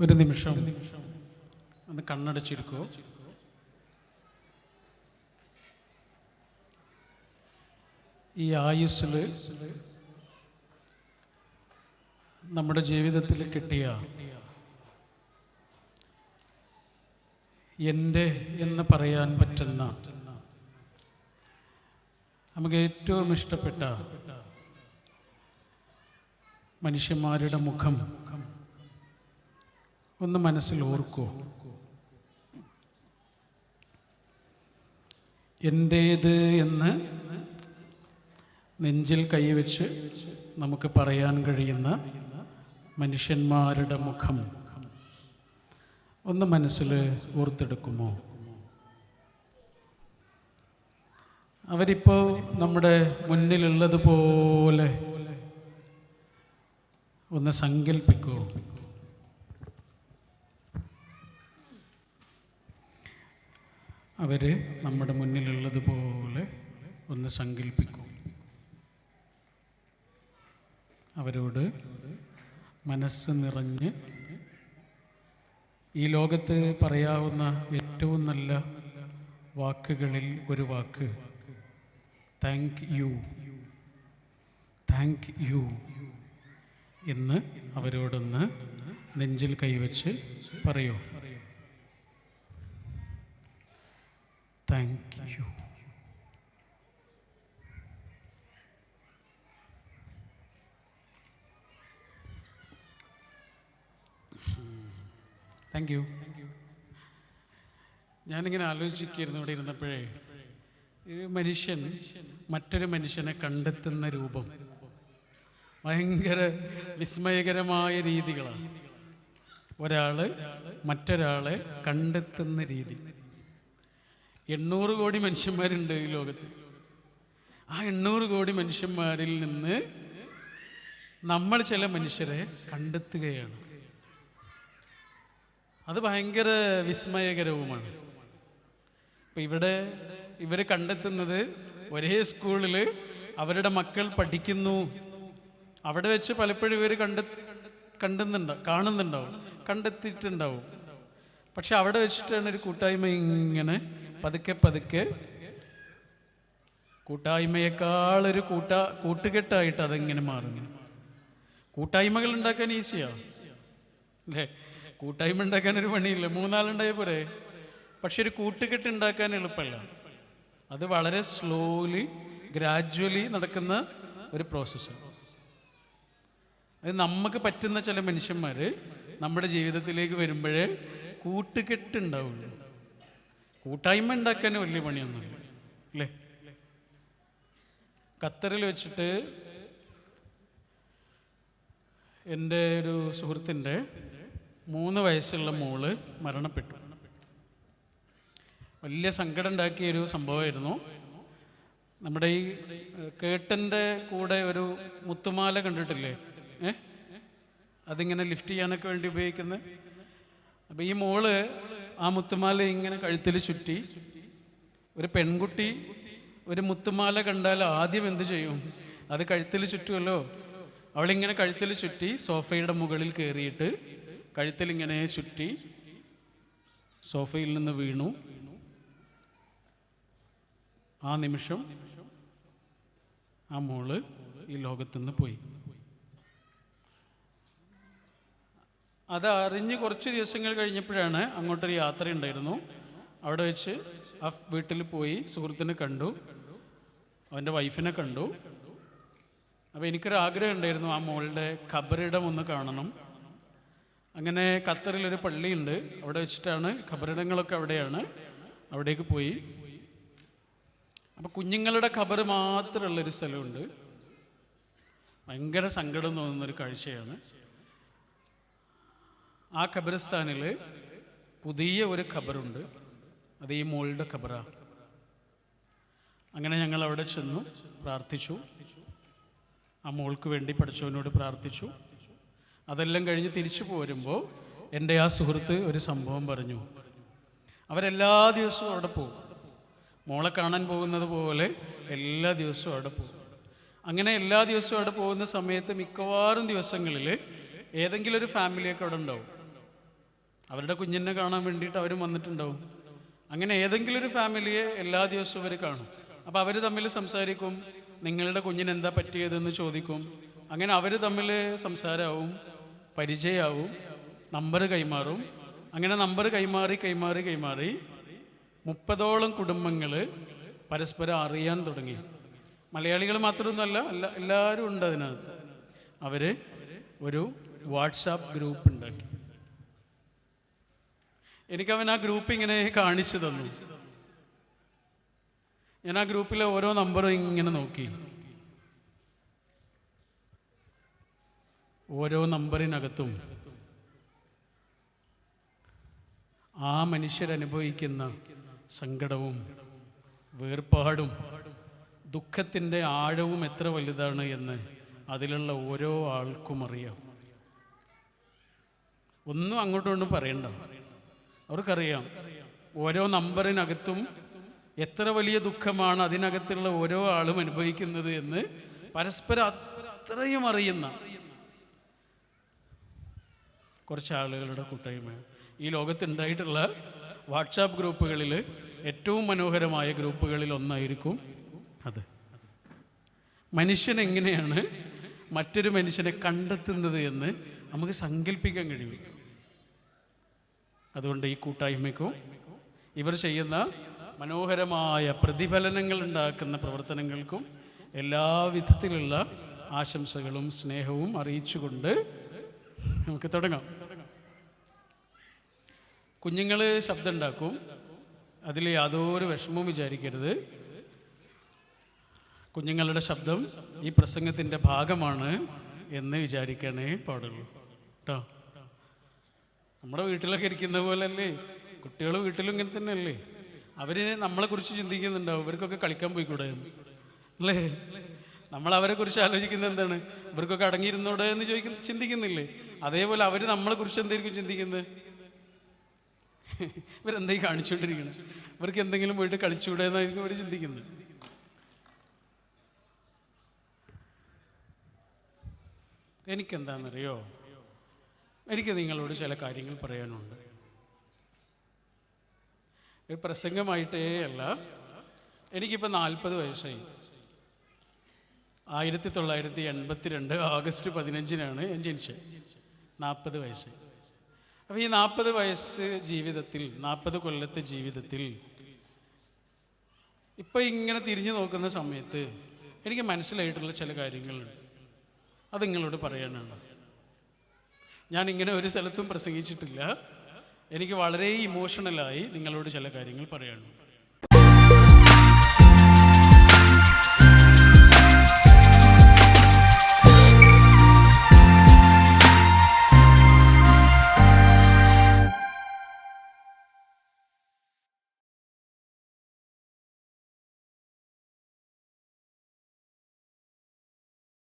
ഒരു നിമിഷം. ഒന്ന് കണ്ണടച്ചിരിക്കോ. ഈ ആയുസ്സിൽ നമ്മുടെ ജീവിതത്തിൽ കിട്ടിയ എന്റെ എന്ന് പറയാൻ പറ്റുന്ന നമുക്ക് ഏറ്റവും ഇഷ്ടപ്പെട്ട മനുഷ്യന്മാരുടെ മുഖം ഒന്ന് മനസ്സിൽ ഓർക്കൂ. എന്റേത് എന്ന് നെഞ്ചിൽ കൈവച്ച് നമുക്ക് പറയാൻ കഴിയുന്ന മനുഷ്യന്മാരുടെ മുഖം. ഒന്ന് മനസ്സിൽ ഓർത്തെടുക്കുമോ? അവരിപ്പോൾ നമ്മുടെ മുന്നിലുള്ളതുപോലെ ഒന്ന് സങ്കല്പിക്കൂ അവർ നമ്മുടെ മുന്നിലുള്ളതുപോലെ ഒന്ന് സങ്കല്പിക്കൂ അവരോട് മനസ്സ് നിറഞ്ഞ് ഈ ലോകത്ത് പറയാവുന്ന ഏറ്റവും നല്ല വാക്കുകളിൽ ഒരു വാക്ക്. താങ്ക് യു താങ്ക് യു എന്ന് അവരോടൊന്ന് നെഞ്ചിൽ കൈവച്ച് പറയൂ. താങ്ക് യു ഞാനിങ്ങനെ ആലോചിക്കുന്നു ഇവിടെ ഇരുന്നപ്പോഴേ ഒരു മനുഷ്യൻ മറ്റൊരു മനുഷ്യനെ കണ്ടെത്തുന്ന രൂപം. ഭയങ്കര വിസ്മയകരമായ രീതികളാണ്. ഒരാൾ മറ്റൊരാളെ കണ്ടെത്തുന്ന രീതി. എണ്ണൂറ് കോടി മനുഷ്യന്മാരുണ്ട് ഈ ലോകത്ത്. ആ എണ്ണൂറ് കോടി മനുഷ്യന്മാരിൽ നിന്ന് നമ്മൾ ചില മനുഷ്യരെ കണ്ടെത്തുകയാണ്. അത് ഭയങ്കര വിസ്മയകരവുമാണ്. ഇപ്പം ഇവിടെ ഇവർ കണ്ടെത്തുന്നത് ഒരേ സ്കൂളിൽ അവരുടെ മക്കൾ പഠിക്കുന്നു. അവിടെ വെച്ച് പലപ്പോഴും ഇവർ കണ്ട കണ്ടുന്നുണ്ടാവും കാണുന്നുണ്ടാവും കണ്ടെത്തിയിട്ടുണ്ടാവും. പക്ഷെ അവിടെ വെച്ചിട്ടാണ് ഒരു കൂട്ടായ്മ ഇങ്ങനെ പതുക്കെ പതുക്കെ കൂട്ടായ്മയേക്കാൾ ഒരു കൂട്ട കൂട്ടുകെട്ടായിട്ട് അതെങ്ങനെ മാറുന്നു. കൂട്ടായ്മകൾ ഉണ്ടാക്കാൻ ഈസിയാണ് അല്ലേ? കൂട്ടായ്മ ഉണ്ടാക്കാൻ ഒരു പണിയില്ല. മൂന്നാളുണ്ടായ പോരെ. പക്ഷെ ഒരു കൂട്ടുകെട്ട് ഉണ്ടാക്കാൻ എളുപ്പമല്ല. അത് വളരെ സ്ലോലി ഗ്രാജ്വലി നടക്കുന്ന ഒരു പ്രോസസ്സാണ് അത് നമുക്ക് പറ്റുന്ന ചില മനുഷ്യന്മാർ നമ്മുടെ ജീവിതത്തിലേക്ക് വരുമ്പോഴേ കൂട്ടുകെട്ടുണ്ടാവുള്ളൂ കൂട്ടായ്മ ഉണ്ടാക്കാൻ വലിയ പണിയൊന്നുമില്ല. അല്ലേ? ഖത്തറിൽ വെച്ചിട്ട് എന്റെ ഒരു സുഹൃത്തിന്റെ മൂന്ന് വയസ്സുള്ള മോൾ മരണപ്പെട്ടു. വലിയ സങ്കടം ഉണ്ടാക്കിയ ഒരു സംഭവമായിരുന്നു. നമ്മുടെ ഈ കേട്ടന്റെ കൂടെ ഒരു മുത്തുമാല കണ്ടിട്ടില്ലേ? ഏ? അതിങ്ങനെ ലിഫ്റ്റ് ചെയ്യാനൊക്കെ വേണ്ടി ഉപയോഗിക്കുന്നത് അപ്പോൾ ഈ മോൾ ആ മുത്തുമാല ഇങ്ങനെ കഴുത്തിൽ ചുറ്റി. ഒരു പെൺകുട്ടി ഒരു മുത്തുമാല കണ്ടാൽ ആദ്യം എന്ത് ചെയ്യും? അത് കഴുത്തിൽ ചുറ്റുമല്ലോ അവളിങ്ങനെ കഴുത്തിൽ ചുറ്റി സോഫയുടെ മുകളിൽ കയറിയിട്ട് കഴുത്തിൽ ഇങ്ങനെ ചുറ്റി സോഫയിൽ നിന്ന് വീണു. ആ നിമിഷം ആ മോൾ ഈ ലോകത്തുനിന്ന് പോയി. അത് അറിഞ്ഞ് കുറച്ച് ദിവസങ്ങൾ കഴിഞ്ഞപ്പോഴാണ് അങ്ങോട്ടൊരു യാത്ര ഉണ്ടായിരുന്നു. അവിടെ വെച്ച് ആ വീട്ടിൽ പോയി സുഹൃത്തിനെ കണ്ടു. അവന്റെ വൈഫിനെ കണ്ടു. അപ്പോൾ എനിക്കൊരു ആഗ്രഹം ഉണ്ടായിരുന്നു ആ മോളുടെ ഖബറിടം ഒന്ന് കാണണം. അങ്ങനെ ഖത്തറിലൊരു പള്ളിയുണ്ട്. അവിടെ വെച്ചിട്ടാണ് ഖബറിടങ്ങളൊക്കെ അവിടെയാണ്. അവിടേക്ക് പോയി. അപ്പോൾ കുഞ്ഞുങ്ങളുടെ ഖബർ മാത്രമുള്ളൊരു സ്ഥലമുണ്ട്. ഭയങ്കര സങ്കടം തോന്നുന്നൊരു കാഴ്ചയാണ്. ആ ഖബറിസ്ഥാനിൽ പുതിയ ഒരു ഖബറുണ്ട്. അത് ഈ മോളുടെ ഖബറാണ് അങ്ങനെ ഞങ്ങൾ അവിടെ ചെന്നു പ്രാർത്ഥിച്ചു. ആ മോൾക്ക് വേണ്ടി പഠിച്ചവനോട് പ്രാർത്ഥിച്ചു. അതെല്ലാം കഴിഞ്ഞ് തിരിച്ചു പോരുമ്പോൾ എന്റെ ആ സുഹൃത്ത് ഒരു സംഭവം പറഞ്ഞു. അവരെല്ലാ ദിവസവും അവിടെ പോകും. മോളെ കാണാൻ പോകുന്നത് പോലെ എല്ലാ ദിവസവും അവിടെ പോകും. അങ്ങനെ എല്ലാ ദിവസവും അവിടെ പോകുന്ന സമയത്ത് മിക്കവാറും ദിവസങ്ങളിൽ ഏതെങ്കിലും ഒരു ഫാമിലിയൊക്കെ അവിടെ ഉണ്ടാവും. അവരുടെ കുഞ്ഞിനെ കാണാൻ വേണ്ടിയിട്ട് അവരും വന്നിട്ടുണ്ടാവും. അങ്ങനെ ഏതെങ്കിലും ഒരു ഫാമിലിയെ എല്ലാ ദിവസവും അവർ കാണും. അപ്പോൾ അവർ തമ്മിൽ സംസാരിക്കും. നിങ്ങളുടെ കുഞ്ഞിനെന്താ പറ്റിയതെന്ന് ചോദിക്കും. അങ്ങനെ അവർ തമ്മിൽ സംസാരമാവും പരിചയമാവും നമ്പർ കൈമാറും. അങ്ങനെ നമ്പർ കൈമാറി കൈമാറി കൈമാറി മുപ്പതോളം കുടുംബങ്ങൾ പരസ്പരം അറിയാൻ തുടങ്ങി. മലയാളികൾ മാത്രമൊന്നുമല്ല എല്ലാ എല്ലാവരും ഉണ്ട് അതിനകത്ത്. അവർ ഒരു വാട്സാപ്പ് ഗ്രൂപ്പ് ഉണ്ടാക്കി. എനിക്കവൻ ആ ഗ്രൂപ്പ് ഇങ്ങനെ കാണിച്ചു തന്നു. ഞാൻ ആ ഗ്രൂപ്പിലെ ഓരോ നമ്പറും ഇങ്ങനെ നോക്കി. ഓരോ നമ്പറിനകത്തും ആ മനുഷ്യരനുഭവിക്കുന്ന സങ്കടവും വേർപാടും ദുഃഖത്തിന്റെ ആഴവും എത്ര വലുതാണ് എന്ന് അതിലുള്ള ഓരോ ആൾക്കും അറിയാം. ഒന്നും അങ്ങോട്ടും ഒന്നും പറയണ്ട. അവർക്കറിയാം ഓരോ നമ്പറിനകത്തും എത്ര വലിയ ദുഃഖമാണ് അതിനകത്തുള്ള ഓരോ ആളും അനുഭവിക്കുന്നത് എന്ന് പരസ്പരം അത്രയും അറിയുന്ന കുറച്ച് ആളുകളുടെ കൂട്ടായ്മ. ഈ ലോകത്തുണ്ടായിട്ടുള്ള വാട്സാപ്പ് ഗ്രൂപ്പുകളിൽ ഏറ്റവും മനോഹരമായ ഗ്രൂപ്പുകളിൽ ഒന്നായിരിക്കും അത്. മനുഷ്യൻ എങ്ങനെയാണ് മറ്റൊരു മനുഷ്യനെ കണ്ടെത്തുന്നത് എന്ന് നമുക്ക് സങ്കല്പിക്കാൻ കഴിയും. അതുകൊണ്ട് ഈ കൂട്ടായ്മയ്ക്കും ഇവർ ചെയ്യുന്ന മനോഹരമായ പ്രതിഫലനങ്ങൾ ഉണ്ടാക്കുന്ന പ്രവർത്തനങ്ങൾക്കും എല്ലാവിധത്തിലുള്ള ആശംസകളും സ്നേഹവും അറിയിച്ചുകൊണ്ട് നമുക്ക് തുടങ്ങാം. കുഞ്ഞുങ്ങൾ ശബ്ദം ഉണ്ടാക്കും അതിൽ യാതൊരു വിഷമവും വിചാരിക്കരുത്. കുഞ്ഞുങ്ങളുടെ ശബ്ദം ഈ പ്രസംഗത്തിന്റെ ഭാഗമാണ് എന്ന് വിചാരിക്കാനേ പാടുള്ളൂ. കേട്ടോ നമ്മുടെ വീട്ടിലൊക്കെ ഇരിക്കുന്ന പോലെ അല്ലേ കുട്ടികൾ വീട്ടിലും ഇങ്ങനെ തന്നെയല്ലേ? അവർ അവർ നമ്മളെ കുറിച്ച് ചിന്തിക്കുന്നുണ്ടാവും. ഇവർക്കൊക്കെ കളിക്കാൻ പോയിക്കൂടെ. അല്ലേ? നമ്മൾ അവരെ കുറിച്ച് ആലോചിക്കുന്നത് എന്താണ്? ഇവർക്കൊക്കെ അടങ്ങിയിരുന്നോടെ എന്ന് ചോദിക്കുന്ന ചിന്തിക്കുന്നില്ലേ? അതേപോലെ അവർ നമ്മളെ കുറിച്ച് എന്തായിരിക്കും ചിന്തിക്കുന്നത്? ഇവരെന്തായി കാണിച്ചുകൊണ്ടിരിക്കണം? ഇവർക്ക് എന്തെങ്കിലും പോയിട്ട് കളിച്ചുകൂടെ എന്നായിരിക്കും അവർ ചിന്തിക്കുന്നത്. എനിക്കെന്താണെന്നറിയോ? എനിക്ക് നിങ്ങളോട് ചില കാര്യങ്ങൾ പറയാനുണ്ട്. ഒരു പ്രസംഗമായിട്ടേ അല്ല. എനിക്കിപ്പോൾ നാൽപ്പത് വയസ്സായി. ആയിരത്തി തൊള്ളായിരത്തി എൺപത്തി രണ്ട് ആഗസ്റ്റ് പതിനഞ്ചിനാണ് ഞാൻ ജനിച്ചത്. നാൽപ്പത് വയസ്സ് അപ്പോൾ ഈ നാൽപ്പത് വയസ്സ് ജീവിതത്തിൽ നാൽപ്പത് കൊല്ലത്തെ ജീവിതത്തിൽ ഇപ്പോൾ ഇങ്ങനെ തിരിഞ്ഞു നോക്കുന്ന സമയത്ത് എനിക്ക് മനസ്സിലായിട്ടുള്ള ചില കാര്യങ്ങളുണ്ട് അത് നിങ്ങളോട് പറയാനാണ്. ഞാൻ ഇങ്ങനെ ഒരു സ്ഥലത്തും പ്രസംഗിച്ചിട്ടില്ല. എനിക്ക് വളരെ ഇമോഷണലായി നിങ്ങളോട് ചില കാര്യങ്ങൾ പറയാനുണ്ട്.